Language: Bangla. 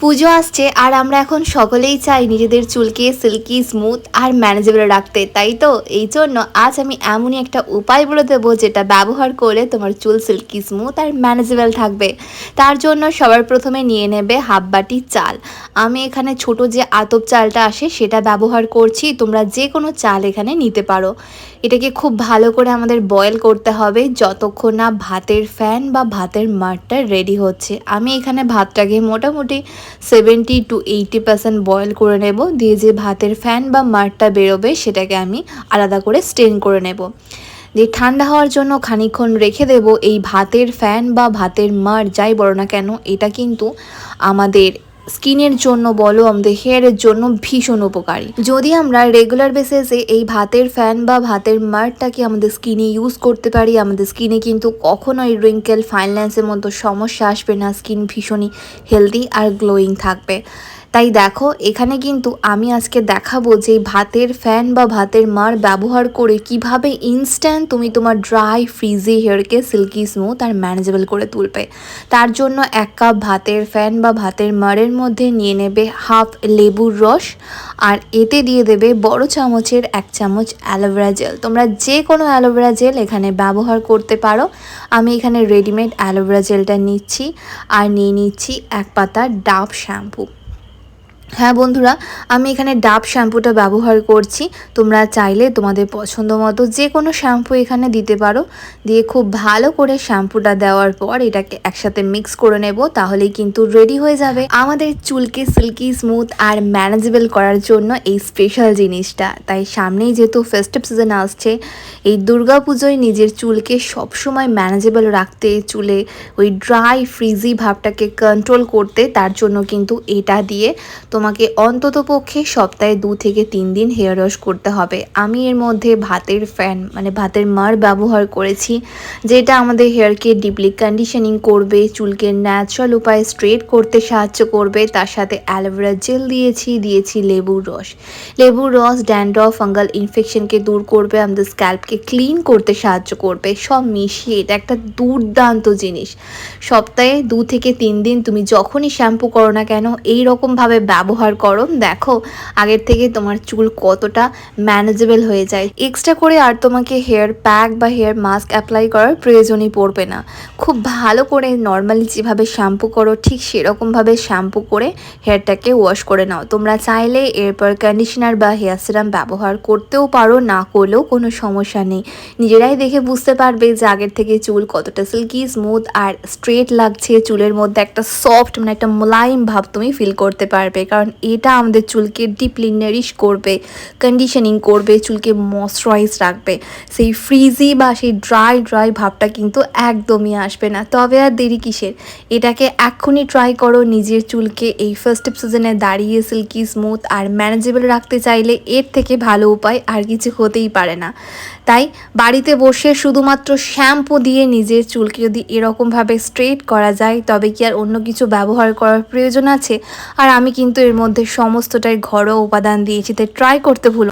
পুজো আসছে আর আমরা এখন সকলেই চাই নিজেদের চুলকে সিল্কি স্মুথ আর ম্যানেজেবল রাখতে। তাই তো? এই জন্য আজ আমি এমনই একটা উপায় বলে দেবো যেটা ব্যবহার করলে তোমার চুল সিল্কি স্মুথ আর ম্যানেজেবল থাকবে। তার জন্য সবার প্রথমে নিয়ে নেবে হাফ বাটি চাল। আমি এখানে ছোট যে আতপ চালটা আসে সেটা ব্যবহার করছি, তোমরা যে কোনো চাল এখানে নিতে পারো। এটাকে খুব ভালো করে আমাদের বয়েল করতে হবে যতক্ষণ না ভাতের ফ্যান বা ভাতের মাঠটা রেডি হচ্ছে। আমি এখানে ভাতটাকে মোটামুটি seventy two eighty percent boil করে নেব। দিয়ে যে ভাতের ফ্যান বা মারটা বেরোবে, সেটাকে আমি আলাদা করে স্টেন করে নেব। দিয়ে ঠান্ডা হওয়ার জন্য খানিক্ষণ রেখে দেব। এই ভাতের ফ্যান বা ভাতের মার যাই বড় না কেন, এটা কিন্তু আমাদের স্কিনের জন্য বলো, আমাদের হেয়ারের জন্য ভীষণ উপকারী। যদি আমরা রেগুলার বেসিসে এই ভাতের ফ্যান বা ভাতের মারটাকে আমাদের স্কিনে ইউজ করতে পারি, আমাদের স্কিনে কিন্তু কখনোই রিঙ্কেল ফাইন্যান্সের মতো সমস্যা আসবে না স্কিন ভীষণই হেলদি আর গ্লোয়িং থাকবে। তাই দেখো, এখানে কিন্তু আমি আজকে দেখাবো যে ভাতের ফ্যান বা ভাতের মার ব্যবহার করে কীভাবে ইনস্ট্যান্ট তুমি তোমার ড্রাই ফ্রিজি হেয়ারকে সিল্কি স্মুথ আর ম্যানেজেবল করে তুলবে। তার জন্য এক কাপ ভাতের ফ্যান বা ভাতের মারের মধ্যে নিয়ে নেবে হাফ লেবুর রস আর এতে দিয়ে দেবে বড় চামচের এক চামচ অ্যালোভেরা জেল তোমরা যে কোনো অ্যালোভেরা জেল এখানে ব্যবহার করতে পারো। আমি এখানে রেডিমেড অ্যালোভেরা জেলটা নিচ্ছি আর নিয়ে নিচ্ছি এক পাতা ডাব শ্যাম্পু হ্যাঁ বন্ধুরা, আমি এখানে ডাব শ্যাম্পুটা ব্যবহার করছি। তোমরা চাইলে তোমাদের পছন্দ মতো যে কোনো শ্যাম্পু এখানে দিতে পারো। দিয়ে খুব ভালো করে শ্যাম্পুটা দেওয়ার পর এটাকে একসাথে মিক্স করে নেব, তাহলেই কিন্তু রেডি হয়ে যাবে। আমাদের চুলকে সিল্কি স্মুথ আর ম্যানেজেবল করার জন্য এই স্পেশাল জিনিসটা। তাই সামনেই যেহেতু ফেস্টিভ সিজন আসছে, এই দুর্গা পুজোয় নিজের চুলকে সবসময় ম্যানেজেবল রাখতে, চুলে ওই ড্রাই ফ্রিজি ভাবটাকে কন্ট্রোল করতে, তার জন্য কিন্তু এটা দিয়ে তোমাকে অন্তত পক্ষে সপ্তাহে দু থেকে তিন দিন হেয়ার ওয়াশ করতে হবে। আমি এর মধ্যে ভাতের ফ্যান মানে ভাতের মার ব্যবহার করেছি, যেটা আমাদের হেয়ারকে ডিপলি কন্ডিশনিং করবে, চুলকে ন্যাচারাল উপায়ে স্ট্রেট করতে সাহায্য করবে। তার সাথে অ্যালোভেরা জেল দিয়েছি দিয়েছি লেবুর রস। লেবুর রস ড্যান্ড্রফ ফাঙ্গাল ইনফেকশনকে দূর করবে, আমাদের স্ক্যাল্পকে ক্লিন করতে সাহায্য করবে। সব মিশিয়ে এটা একটা দুর্দান্ত জিনিস। সপ্তাহে দু থেকে তিন দিন তুমি যখনই শ্যাম্পু করো না কেন এই রকমভাবে ব্যবহার ব্যবহার করো। দেখো, আগের থেকে তোমার চুল কতটা ম্যানেজেবল হয়ে যায়। এক্সট্রা করে আর তোমাকে হেয়ার প্যাক বা হেয়ার মাস্ক অ্যাপ্লাই করার প্রয়োজনই পড়বে না। খুব ভালো করে নর্মালি যেভাবে শ্যাম্পু করো, ঠিক সেরকমভাবে শ্যাম্পু করে হেয়ারটাকে ওয়াশ করে নাও। তোমরা চাইলে এরপর কন্ডিশনার বা হেয়ার সিরাম ব্যবহার করতেও পারো, না করলেও কোনো সমস্যা নেই। নিজেরাই দেখে বুঝতে পারবে যে আগের থেকে চুল কতটা সিল্কি স্মুথ আর স্ট্রেট লাগছে। চুলের মধ্যে একটা সফট মানে একটা মোলায়েম ভাব তুমি ফিল করতে পারবে। কারণ এটা আমাদের চুলকে ডিপলি নারিশ করবে কন্ডিশনিং করবে, চুলকে ময়শ্চারাইজ রাখবে। সেই ফ্রিজি বা সেই ড্রাই ড্রাই ভাবটা কিন্তু একদমই আসবে না। তবে আর দেরি কিসের? এটাকে এক্ষুনি ট্রাই করো, নিজের চুলকে এই ফার্স্ট সিজনে দাঁড়িয়ে সিল্কি স্মুথ আর ম্যানেজেবল রাখতে চাইলে এর থেকে ভালো উপায় আর কিছু হতেই পারে না। তাই বাড়িতে বসে শুধুমাত্র শ্যাম্পু দিয়ে নিজের চুলকে যদি এরকমভাবে স্ট্রেট করা যায়, তবে কি আর অন্য কিছু ব্যবহার করার প্রয়োজন আছে? আর আমি কিন্তু এর মধ্যে সমস্তটাই ঘরোয়া উপাদান দিয়েছি তাই ট্রাই করতে ভুলো